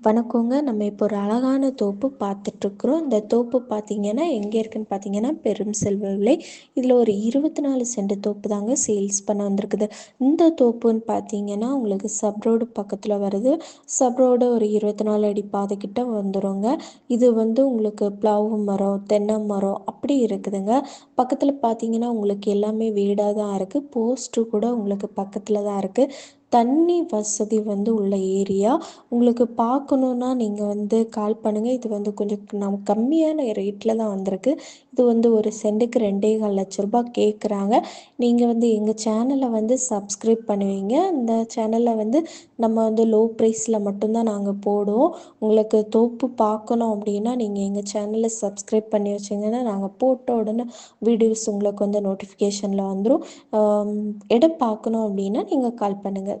வணக்கங்க. நம்ம இப்போ ஒரு அழகான தோப்பு பார்த்துட்ருக்குறோம். இந்த தோப்பு பார்த்தீங்கன்னா எங்கே இருக்குன்னு பார்த்தீங்கன்னா பெரும் செல்வ விலை இதில் ஒரு இருபத்தி நாலு சென்ட் தோப்பு தாங்க சேல்ஸ் பண்ண வந்திருக்குது. இந்த தோப்புன்னு பார்த்தீங்கன்னா உங்களுக்கு சப்ரோடு பக்கத்தில் வருது. சப்ரோடு ஒரு இருபத்தி நாலு அடி பாதைக்கிட்ட வந்துடுங்க இது வந்து உங்களுக்கு பிளவு மரம் தென்னை மரம் அப்படி இருக்குதுங்க. பக்கத்தில் பார்த்தீங்கன்னா உங்களுக்கு எல்லாமே வீடாக தான் இருக்குது. போஸ்ட்டு கூட உங்களுக்கு பக்கத்தில் தான் இருக்குது. தண்ணி வசதி வந்து உள்ள ஏரியா. உங்களுக்கு பார்க்கணுன்னா நீங்கள் வந்து கால் பண்ணுங்கள் இது வந்து கொஞ்சம் நம் கம்மியான ரேட்டில் தான் வந்திருக்கு. இது வந்து ஒரு சென்ட்டுக்கு ரெண்டே கால் லட்ச ரூபாய் கேட்குறாங்க நீங்கள் வந்து எங்கள் சேனலை வந்து சப்ஸ்கிரைப் பண்ணுவீங்க. இந்த சேனலில் வந்து நம்ம வந்து லோ ப்ரைஸில் மட்டும்தான் நாங்கள் போடுவோம். உங்களுக்கு தோப்பு பார்க்கணும் அப்படின்னா நீங்கள் எங்கள் சேனலை சப்ஸ்கிரைப் பண்ணி வச்சிங்கன்னா நாங்கள் போட்ட உடனே வீடியோஸ் உங்களுக்கு வந்து நோட்டிஃபிகேஷனில் வந்துடும் இடம் பார்க்கணும் அப்படின்னா நீங்கள் கால் பண்ணுங்கள்